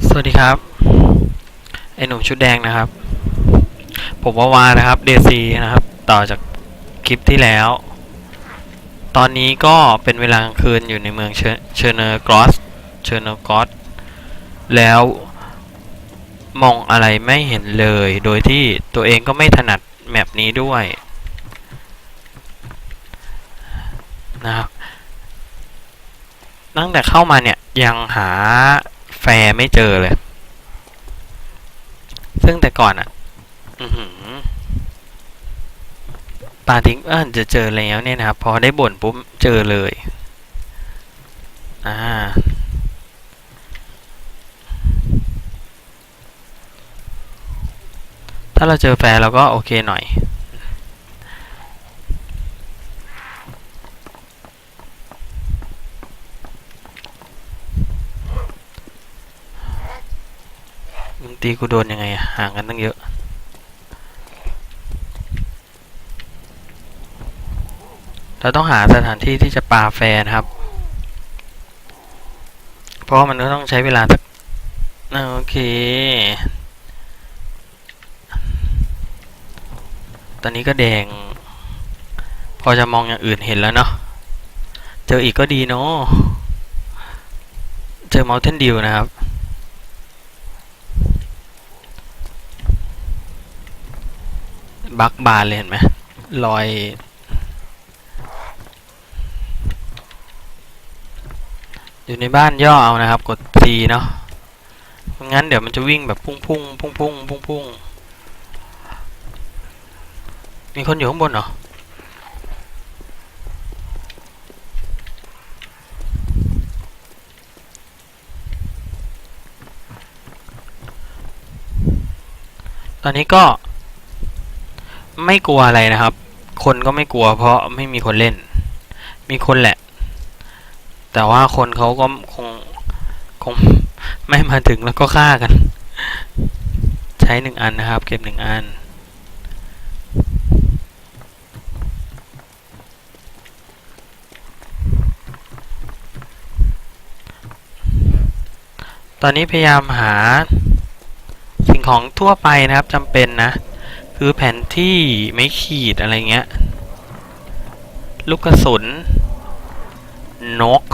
สวัสดีครับ ไอหนุ่มชุดแดงนะครับ ผมว่าวานะครับเดซีนะครับ ต่อจากคลิปที่แล้ว ตอนนี้ก็เป็นเวลากลางคืนอยู่ในเมืองเชเชอร์เนอร์กรอสเชเนอร์กรอสแล้วมองอะไรไม่เห็นเลย โดยที่ตัวเองก็ไม่ถนัดแมปนี้ด้วยนะครับตั้งแต่เข้ามาเนี่ยยังหา แฟร์ไม่เจอเลย ซึ่งแต่ก่อนอะอือหือปาทิ้งเออจะเจอแล้วเนี่ยนะครับ พอได้บ่นปุ๊บเจอเลย อ่า ถ้าเราเจอแฟร์เราก็โอเคหน่อย ตีกูโดนยังไงอะห่างกันตั้งเยอะเราต้องหาสถานที่ที่จะปาแฟนครับ เพราะมันก็ต้องใช้เวลาสักโอเค ตอนนี้ก็แดง พอจะมองอย่างอื่นเห็นแล้วเนาะ เจออีกก็ดีเนาะ เจอ Mountain Dew นะครับ บักบานเลยเห็นไหมรอย อยู่ในบ้านย่อเอานะครับ กด C เนาะเพราะงั้นเดี๋ยวมันจะวิ่งแบบพุ่งพุ่งพุ่งพุ่งพุ่งพุ่งมีคนอยู่ข้างบนเหรอตอนนี้ก็ ไม่กลัวอะไรนะครับ คนก็ไม่กลัว เพราะไม่มีคนเล่น มีคนแหละ แต่ว่าคนเขาก็คงคงไม่มาถึงแล้วก็ฆ่ากัน ใช้หนึ่งอันนะครับ เก็บหนึ่งอัน ตอนนี้พยายามหาสิ่งของทั่วไปนะครับจำเป็นนะ คือแผนที่ไม่ขีดอะไรเงี้ย ลูกกระสุน นก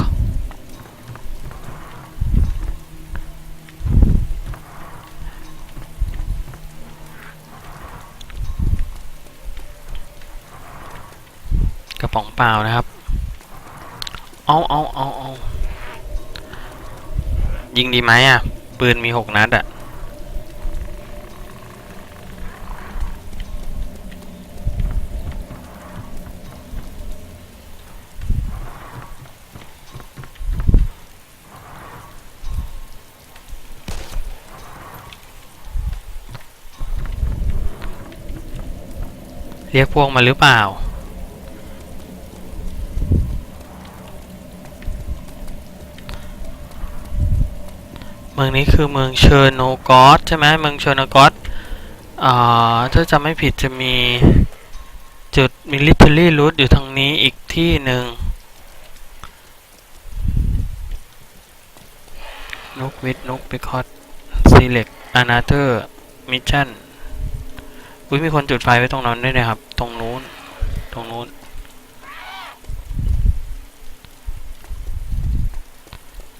กระป๋องเปล่านะครับ เอาเอาเอาเอายิงดีไหมอะ ปืนมีหกนัดอะ เรียกพวกมาหรือเปล่า เมืองนี้คือเมืองเชอร์โนกอสใช่ไหมเมืองเชอร์โนกอสถ้าจำไม่ผิดจะมีจุดมิลิเ a อรี่รูทอยู่ทางนี้อีกที่หนึ่งนกวิทนกไปคอตซีเล็กอนาเธอร์มิชชั่น อุ้ยมีคนจุดไฟไว้ตรงนั้นด้วยนะครับ ตรงนู้น ตรงนู้น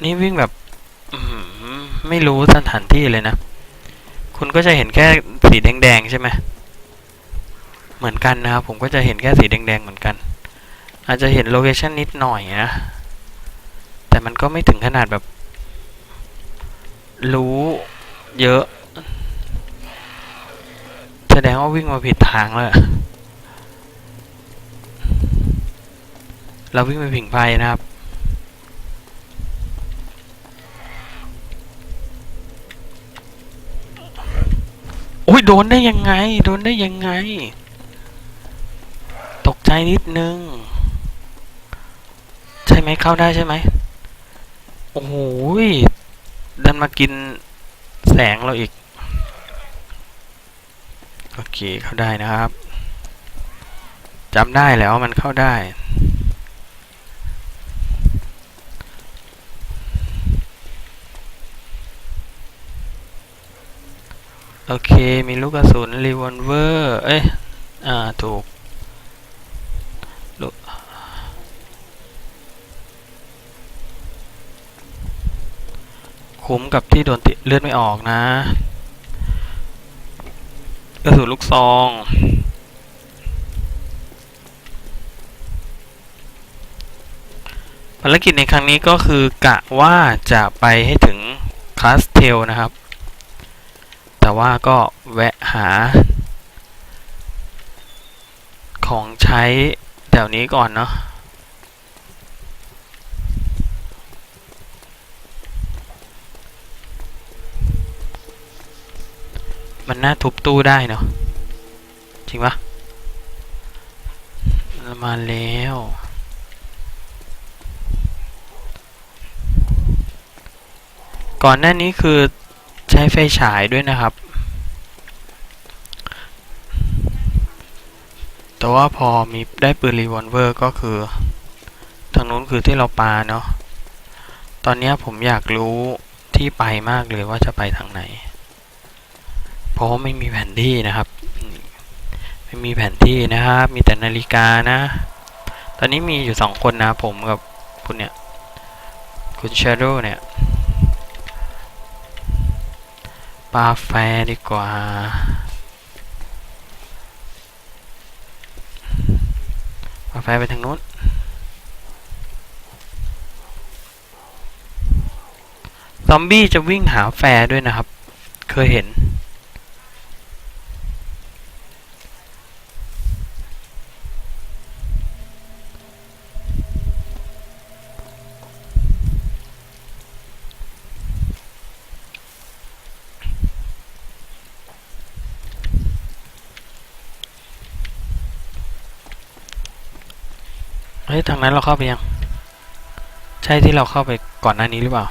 นี่วิ่งแบบไม่รู้สถานที่เลยนะ คุณก็จะเห็นแค่สีแดงๆใช่ไหมเหมือนกันนะครับ ผมก็จะเห็นแค่สีแดงๆเหมือนกัน อาจจะเห็นโลเคชันนิดหน่อยนะ แต่มันก็ไม่ถึงขนาดแบบ รู้เยอะ ดงว่าวิ่งมาผิดทางแล้ว เราวิ่งไปผิงไฟนะครับ โอ้ยโดนได้ยังไง โดนได้ยังไง ตกใจนิดนึง ใช่ไหมเข้าได้ใช่ไหม โอ้โหยดันมากินแสงเราอีก โอเคเข้าได้นะครับจำได้แล้วมันเข้าได้ โอเค มีลูกกระสุนรีวอลเวอร์ เอ้ย อ่า ถูกลูกคุ้มกับที่โดนติเลือดไม่ออกนะ กระสุนลูกซอง ภารกิจในครั้งนี้ก็คือกะว่าจะไปให้ถึงคลาสเทลนะครับ แต่ว่าก็แวะหา ของใช้แถวนี้ก่อนเนาะ มันน่าทุบตู้ได้เนาะจริงปะมาแล้วก่อนหน้านี้คือใช้ไฟฉายด้วยนะครับ แต่ว่าพอมีได้ปืนรีวอลเวอร์ก็คือ ทางนู้นคือที่เราปาเนาะ ตอนนี้ผมอยากรู้ที่ไปมากเลยว่าจะไปทางไหน เพราะไม่มีแผนที่นะครับ ไม่มีแผนที่นะครับ มีแต่นาฬิกานะ ตอนนี้มีอยู่สองคนนะผมกับคุณเนี่ย คุณชาโดเนี่ยปาแฟดีกว่าปาแฟไปทางนู้นซอมบี้จะวิ่งหาแฟด้วยนะครับ เคยเห็นางนั้นเราเข้าไปยัง ใช่ที่เราเข้าไปก่อนหน้านี้หรือเปล่า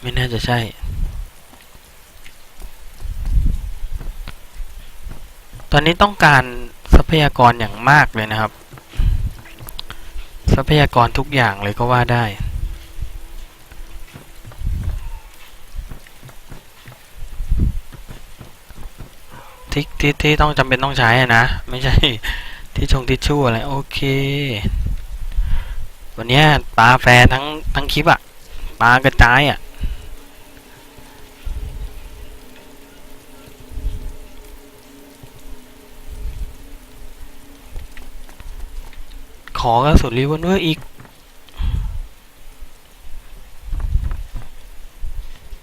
ไม่น่าจะใช่ตอนนี้ต้องการทรัพยากรอย่างมากเลยนะครับ ทรัพยากรทุกอย่างเลยก็ว่าได้ ที่ที่ที่ต้องจำเป็นต้องใช้นะ ไม่ใช่ที่ชงทิชชู่อะไร โอเค วันเนี้ยปลาแฟร์ทั้งทั้งคลิปอะปลากระจายอะขอกระสุนรีวอลเวอร์อีก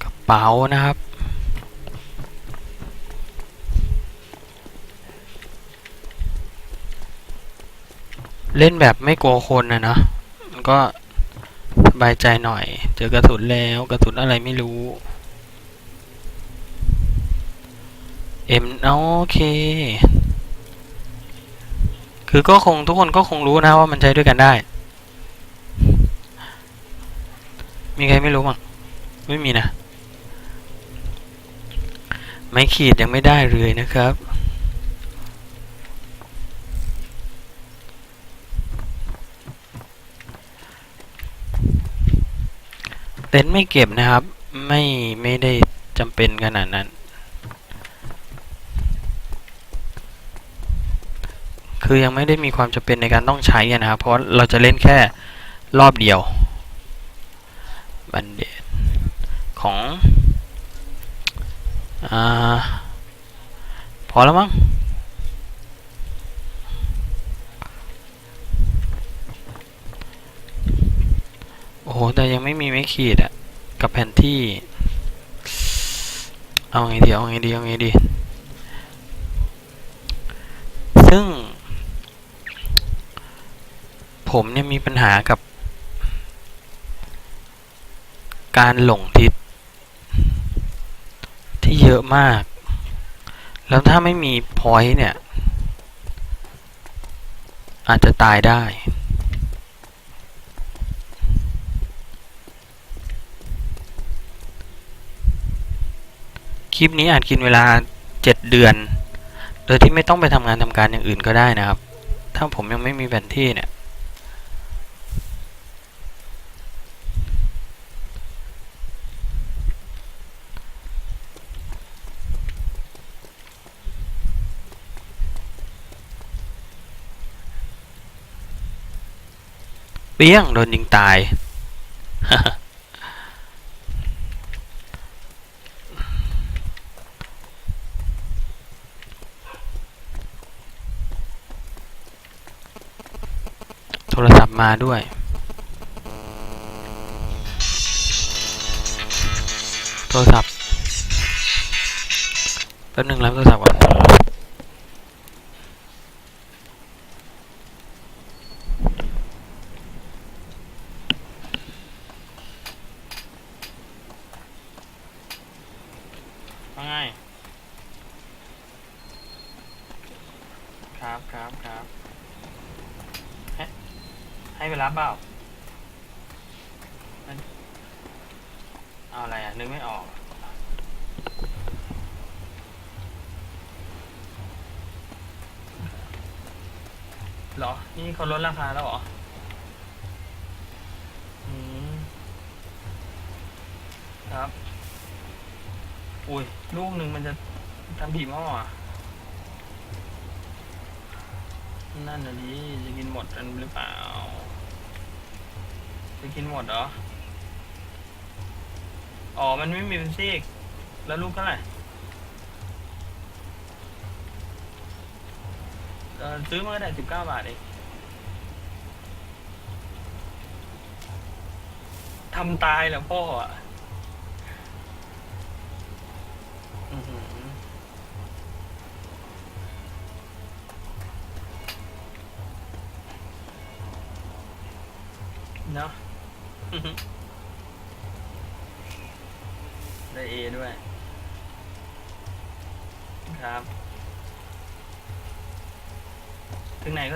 กระเป๋านะครับ เล่นแบบไม่กลัวคนนะเนาะมันก็สบายใจหน่อย เจอกระสุนแล้วกระสุนอะไรไม่รู้เอ็มโอเค คือก็คงทุกคนก็คงรู้นะว่ามันใช้ด้วยกันได้ มีใครไม่รู้มั้งไม่มีนะ ไม่ขีดยังไม่ได้เลยนะครับ เต็นท์ไม่เก็บนะครับ ไม่ไม่ได้จำเป็นขนาดนั้น คือยังไม่ได้มีความจำเป็นในการต้องใช้นะครับ เพราะเราจะเล่นแค่รอบเดียวบันเดดของอ่าพอแล้วมั้ง โอ้โหแต่ยังไม่มีไม่ขีดอะกับแผนที่ เอาไงดีเอาไงดีเอาไงดี ซึ่ง ผมเนี่ยมีปัญหากับ การหลงทิศ ที่เยอะมาก แล้วถ้าไม่มีพอยต์เนี่ย อาจจะตายได้ ลิปนี้อาจกินเวลา 7 เดือน โดยที่ไม่ต้องไปทำงานทำการอย่างอื่นก็ได้นะครับ ถ้าผมยังไม่มีแผนที่เนี่ย เปี้ยงโดนยิงตาย มาด้วย โทรศัพท์ แป๊บหนึงรับโทรศัพท์ก่อนว่าไง ครับครับครับ ให้ไปรับเปล่าเอาอะไรอะ นึกไม่ออก เหรอ นี่เขาลดราคาแล้วเหรอ อืม ครับ อุ้ย ลูกหนึ่งมันจะทำผีหม้ออะนั่นน่ะดิจะกินหมดกันหรือเปล่า จะกินหมดเหรอ อ๋อ มันไม่มีเป็นซีก แล้วลูกเท่าไหร่เออซื้อมาได้สิบเก้าบาทเองทำตายแล้วพ่ออะ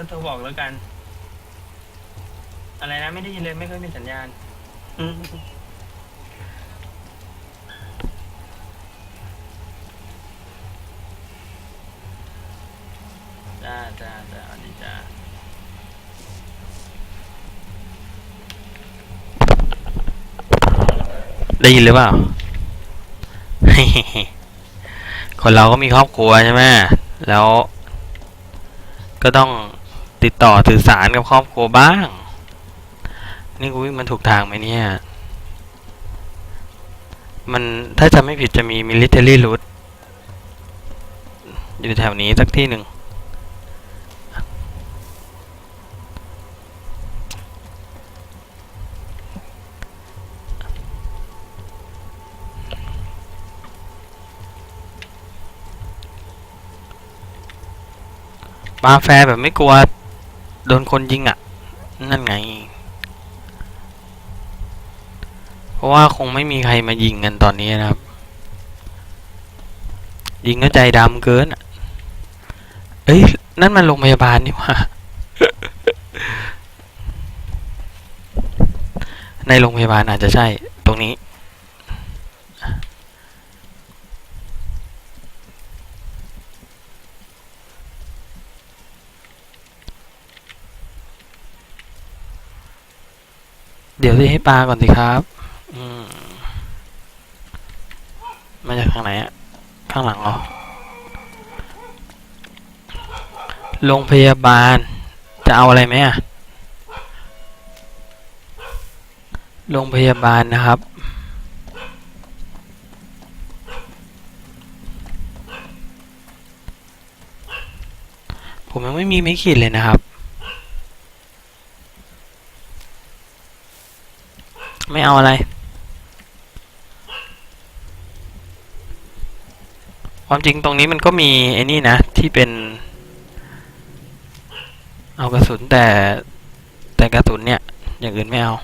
โทรบอกแล้วกัน อะไรนะไม่ได้ยินเลยไม่ค่อยมีสัญญาณ อืมจ้าจ้าจ้าสวัสดีจ้าได้ยินหรือเปล่า คนเราก็มีครอบครัวใช่ไหมแล้ว ก็ต้อง ติดต่อสื่อสารกับครอบครัวบ้าง นี่กูวิ่งมันถูกทางไหมเนี่ย มันถ้าจะไม่ผิดจะมี military route อยู่แถวนี้สักที่หนึ่งมาแฟแบบไม่กลัว โดนคนยิงอะ นั่นไง เพราะว่าคงไม่มีใครมายิงกันตอนนี้นะครับ ยิงก็ใจดำเกินอะเอ้ย นั่นมันโรงพยาบาลนี่ว่าในโรงพยาบาลอาจจะใช่ตรงนี้ ดี๋ยวสิให้ปลาก่อนสิครับอืมมาจากทางไหนอะข้างหลังเหรอโรงพยาบาล จะเอาอะไรไหมอะโรงพยาบาลนะครับ ผมยังไม่มีไม่ขีดเลยนะครับ ไม่เอาอะไร ความจริงตรงนี้มันก็มีไอ้นี่นะ ที่เป็น เอากระสุนแต่แต่กระสุนเนี่ย อย่างอื่นไม่เอา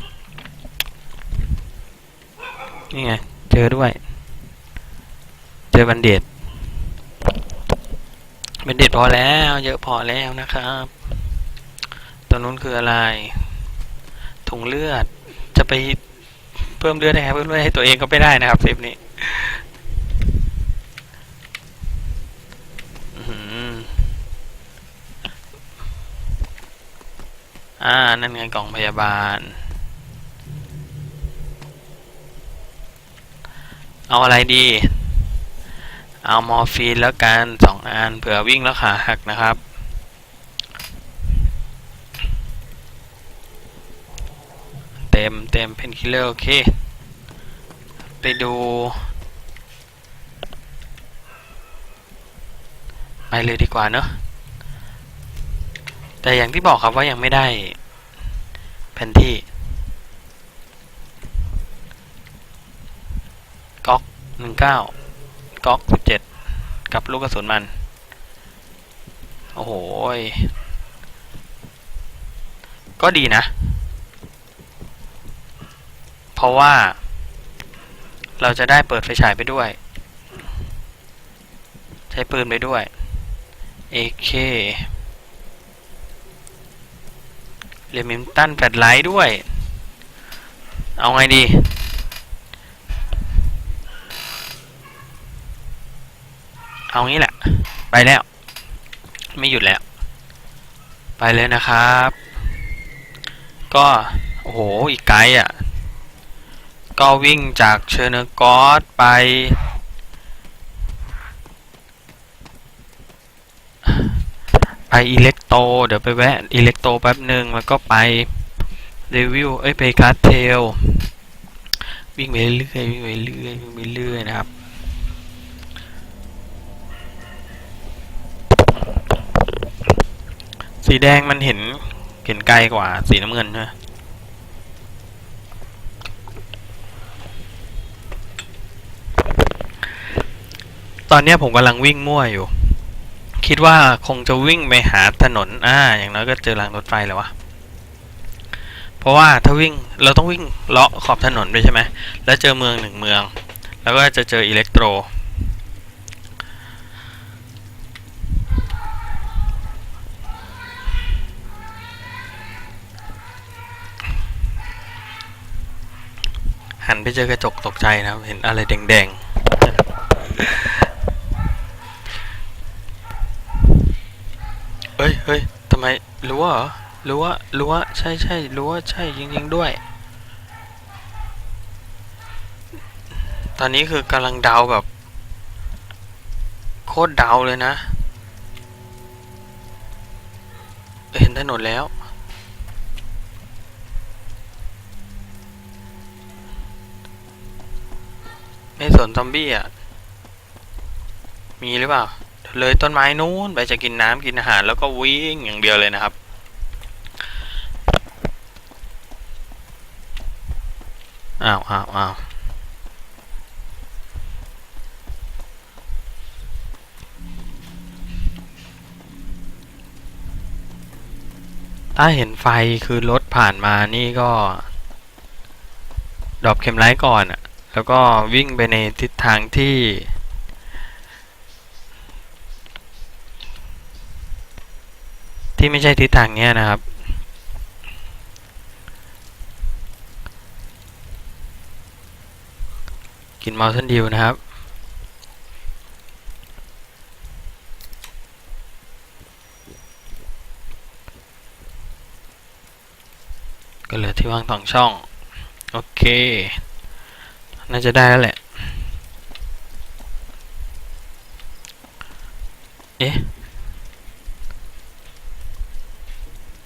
นี่ไง เจอด้วย เจอบันเดดบันเดดพอแล้ว เยอะพอแล้วนะครับตัวนู้นคืออะไร ถุงเลือดจะไป เพิ่มเลือดให้ครับเพิ่มเลือดให้ตัวเองก็ไม่ได้นะครับเซฟนี้อืออ่า นั่นไงกล่องพยาบาล เอาอะไรดี เอามอร์ฟีนแล้วกันสองอันเผื่อวิ่งแล้วขาหักนะครับ ต็มเต็มเพนคิลเลอร์โอเค ไปดูไปเลยดีกว่าเนอะแต่อย่างที่บอกครับว่ายังไม่ได้แผนที่ก๊อกหนึ่งเก้าก๊อกสิบเจ็ดกับลูกกระสุนมัน โอ้โหก็ดีนะ เพราะว่า เราจะได้เปิดไฟฉายไปด้วย ใช้ปืนไปด้วย AK เรมิมตันแฟลชไลท์ด้วย เอาไงดี เอางี้แหละ ไปแล้ว ไม่หยุดแล้ว ไปเลยนะครับ ก็ โอ้โห อีกไกลอะ ก็วิ่งจากเชเนอร์กอสไป ไปอิเล็กโต เดี๋ยวไปแวะอิเล็กโตแป๊บหนึ่งแล้วก็ไปเรวิวเอ้ยไปคาร์เทล วิ่งไปเรื่อยวิ่งไปเรื่อยวิ่งไปเรื่อยนะครับสีแดงมันเห็นเห็นไกลกว่าสีน้ำเงินใช่ไหม ตอนนี้ผมกำลังวิ่งมั่วอยู่ คิดว่าคงจะวิ่งไปหาถนนอ่าอย่างน้อยก็เจอรางรถไฟแล้ววะเพราะว่าถ้าวิ่งเราต้องวิ่งเลาะขอบถนนไปใช่ไหมแล้วเจอเมืองหนึ่งเมือง แล้วก็จะเจออิเล็กโตรหันไปเจอกระจกตกใจนะเห็นอะไรแดงๆ ฮ้ยเฮ้ยทำไมรู้ว่าเหรอรู้ว่ารู้ว่าใช่ใช่รู้ว่าใช่จริงๆด้วย ตอนนี้คือกำลังเดาแบบ โคตรเดาเลยนะ เห็นถนนแล้ว ไม่สนซอมบี้อะ มีหรือเปล่า เลยต้นไม้นู้นไปจะกินน้ำกินอาหารแล้วก็วิ่งอย่างเดียวเลยนะครับ อ้าวอ้าวอ้าวถ้าเห็นไฟคือรถผ่านมานี่ก็ ดรอปเข็มไลท์ก่อนอะแล้วก็วิ่งไปในทิศทางที่ ที่ไม่ใช่ทิศทางเนี้ยนะครับ กินมอล t ันดิวนะครับก็เหลือที่ว่างสองช่อง โอเค น่าจะได้แล้วแหละ เอ๊ะ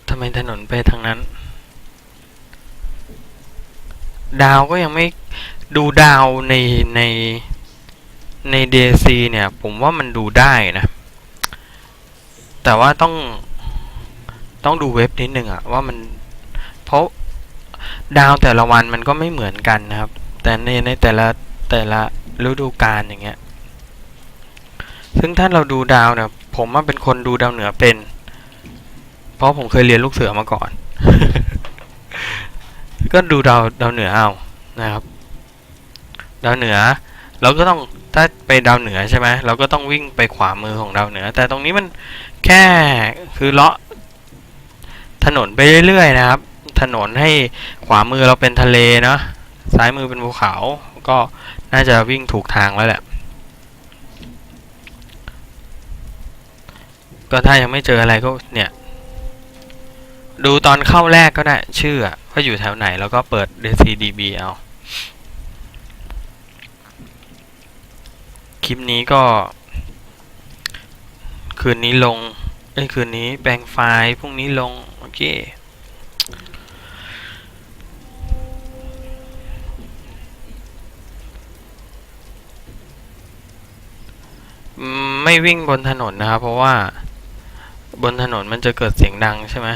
ทำไมถนนไปทางนั้น ดาวก็ยังไม่ดูดาวในในใน DSC เนี่ย ผมว่ามันดูได้นะ แต่ว่าต้องต้องดูเว็บนิดนึงอะว่ามัน เพราะดาวแต่ละวันมันก็ไม่เหมือนกันนะครับ แต่ในในแต่ละแต่ละฤดูกาลอย่างเงี้ย ซึ่งถ้าเราดูดาวเนี่ย ผมว่าเป็นคนดูดาวเหนือเป็น เพราะผมเคยเรียนลูกเสือมาก่อน ก็ดูดาวดาวเหนือเอานะครับ ดาวเหนือ เราก็ต้องถ้าไปดาวเหนือใช่ไหมเราก็ต้องวิ่งไปขวามือของดาวเหนือ แต่ตรงนี้มันแค่คือเลาะถนนไปเรื่อยๆนะครับ ถนนให้ขวามือเราเป็นทะเลเนาะซ้ายมือเป็นภูเขาก็น่าจะวิ่งถูกทางแล้วแหละ ก็ถ้ายังไม่เจออะไรก็เนี่ย ดูตอนเข้าแรกก็ได้ชื่อว่าอยู่แถวไหนแล้วก็เปิด DCDB เอาคลิปนี้ก็ คืนนี้ลงไอ้คืนนี้แบ่งไฟล์พรุ่งนี้ลง โอเคไม่วิ่งบนถนนนะครับ เพราะว่าบนถนนมันจะเกิดเสียงดังใช่ไหม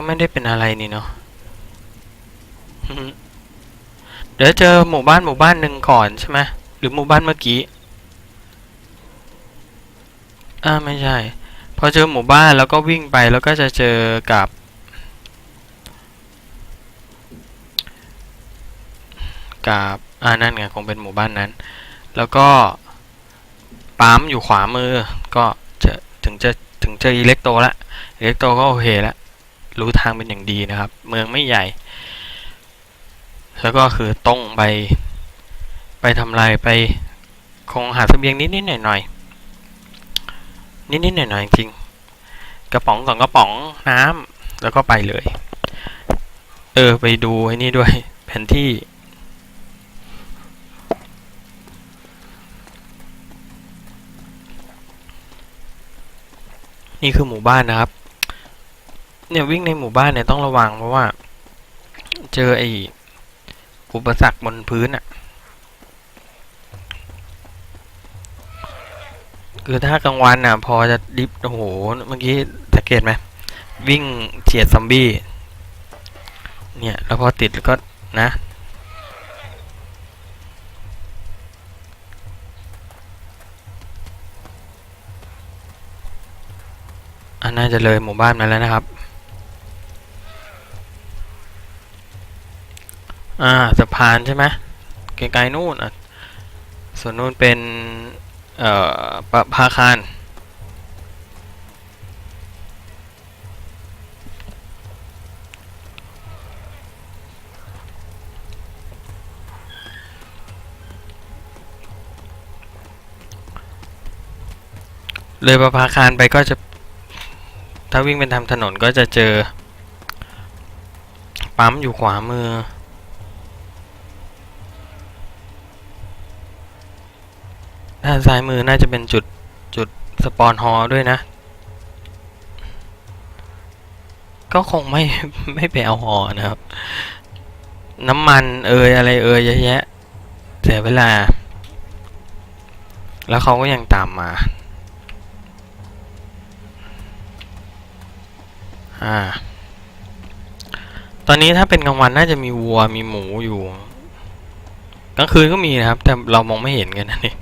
ก็ไม่ได้เป็นอะไรนี่เนาะเดี๋ยวเจอหมู่บ้านหมู่บ้านหนึ่งก่อนใช่ไหมหรือหมู่บ้านเมื่อกี้อ่าไม่ใช่ พอเจอหมู่บ้านแล้วก็วิ่งไปแล้วก็จะเจอกับ กับอ่านั่นไงคงเป็นหมู่บ้านนั้น แล้วก็ปั๊มอยู่ขวามือ ก็จะถึงจะถึงเจออิเล็กโตละอิเล็กโตก็โอเคละ รู้ทางเป็นอย่างดีนะครับ เมืองไม่ใหญ่ แล้วก็คือตรงไป ไปทำลายไปคงหาเสบียงนิดนิดหน่อยหน่อยนิดนิดหน่อยหน่อยๆจริงกระป๋องสองกระป๋องน้ำแล้วก็ไปเลย เออไปดูไอ้นี่ด้วยแผนที่นี่คือหมู่บ้านนะครับ เนี่ยวิ่งในหมู่บ้านเนี่ยต้องระวังเพราะว่า เจอไอ้อุปสรรคบนพื้นอะคือถ้ากลางวันน่ะ พอจะดิฟโอ้โห เมื่อกี้สังเกตไหมวิ่งเฉียดซอมบี้ เนี่ย แล้วพอติดก็นะอันน่าจะเลยหมู่บ้านมาแล้วนะครับ อ่าสะพานใช่ไหมไกลๆนู่นอะส่วนนู่นเป็น เอ่อปะพาคารเลยประภาคารไปก็จะ ถ้าวิ่งเป็นทำถนนก็จะเจอ ปั๊มอยู่ขวามือ ด้านซ้ายมือน่าจะเป็นจุดจุดสปอนฮอด้วยนะ ก็คงไม่ไม่ไปเอาฮอนะครับ น้ำมันเอยอะไรเอยเยอะแยะ เสียเวลา แล้วเขาก็ยังตามมา อ่า ตอนนี้ถ้าเป็นกลางวันน่าจะมีวัวมีหมูอยู่ กลางคืนก็มีนะครับ แต่เรามองไม่เห็นกันนะนี่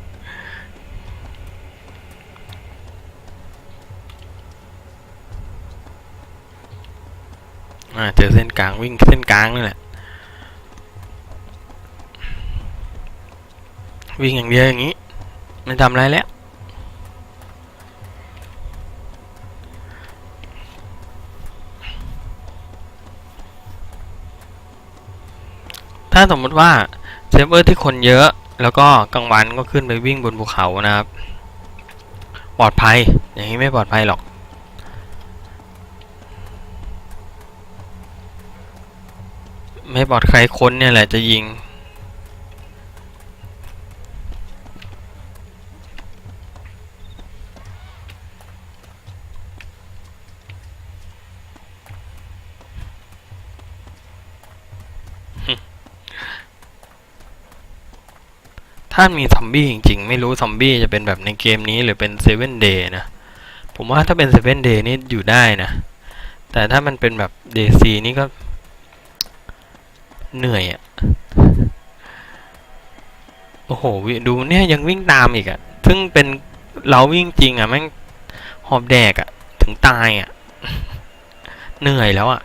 อ่าเจอเส้นกลางวิ่งเส้นกลางนี่แหละ วิ่งอย่างเดียวอย่างนี้ ไม่ทำอะไรแล้วถ้าสมมติว่าเซิร์ฟเวอร์ที่คนเยอะ แล้วก็กลางวันก็ขึ้นไปวิ่งบนภูเขานะครับ ปลอดภัย อย่างนี้ไม่ปลอดภัยหรอก ไม่ปลอดใครคนเนี่ยแหละจะยิง ถ้ามีซอมบี้จริงๆ ไม่รู้ซอมบี้จะเป็นแบบในเกมนี้หรือเป็นเซเว่นเดย์นะ ผมว่าถ้าเป็นเซเว่นเดย์นี่อยู่ได้นะ แต่ถ้ามันเป็นแบบเดซีนี่ก็ เหนื่อยอะ่ะ โอ้โหดูเนี่ยยังวิ่งตามอีกอะ่ะ ซึ่งเป็นเราวิ่งจริงอะ่ะแม่งหอบแดกอะ่ะ ถึงตายอะ่ะ เหนื่อยแล้วอะ่ะ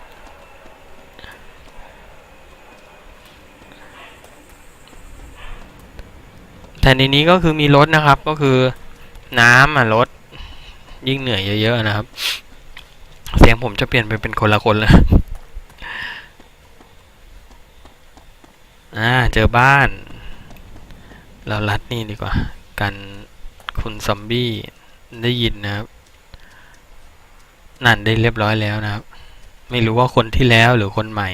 แต่ในนี้ก็คือมีรถนะครับ ก็คือน้ำอะรถยิ่งเหนื่อยเยอะๆนะครับ เสียงผมจะเปลี่ยนไปเป็นคนละคนแล้ว อ่า เจอบ้าน เราลัดนี่ดีกว่า กันคุณซอมบี้ได้ยินนะครับ นั่นได้เรียบร้อยแล้วนะครับ ไม่รู้ว่าคนที่แล้วหรือคนใหม่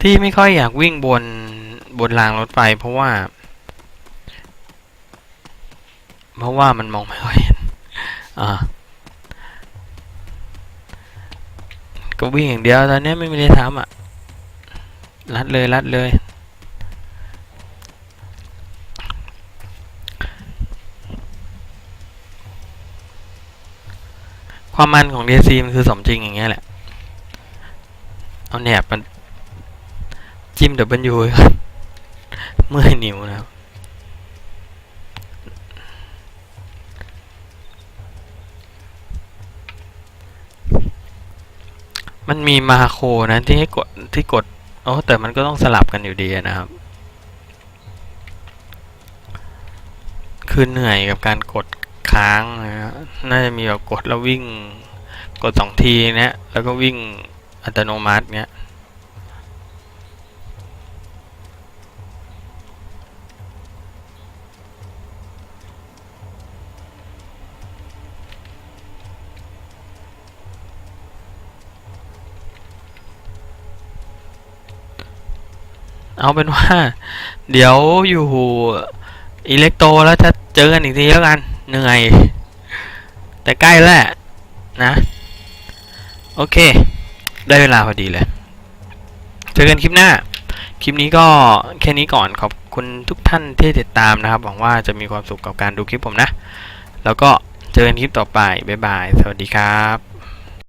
ที่ไม่ค่อยอยากวิ่งบนบนรางรถไฟเพราะว่า เพราะว่ามันมองไม่ค่อยเห็นอ่า ก็วิ่งอย่างเดียวตอนนี้ไม่มีอะไรทำอะรัดเลยรัดเลย ความมันของ DC มันคือสมจริงอย่างเงี้ยแหละ เอาแหนบมันจิ้ม W ครับเมื่อยนิ้วนะครับ มันมีมาโครนะที่ให้กดที่กดโอ้แต่มันก็ต้องสลับกันอยู่ดีนะครับ คือเหนื่อยกับการกดค้างนะฮะน่าจะมีแบบกดแล้ววิ่ง กดสองทีเนี้ยแล้วก็วิ่งอัตโนมัติเนี้ย เอาเป็นว่า เดี๋ยวอยู่อิเล็กโตแล้วจะเจอกันอีกทีแล้วกันเหนื่อย แต่ใกล้แล้วนะ โอเค ได้เวลาพอดีเลยเจอกันคลิปหน้า คลิปนี้ก็แค่นี้ก่อนขอบคุณทุกท่านที่ติดตามนะครับ หวังว่าจะมีความสุขกับการดูคลิปผมนะ แล้วก็เจอกันคลิปต่อไป บ๊ายบาย สวัสดีครับ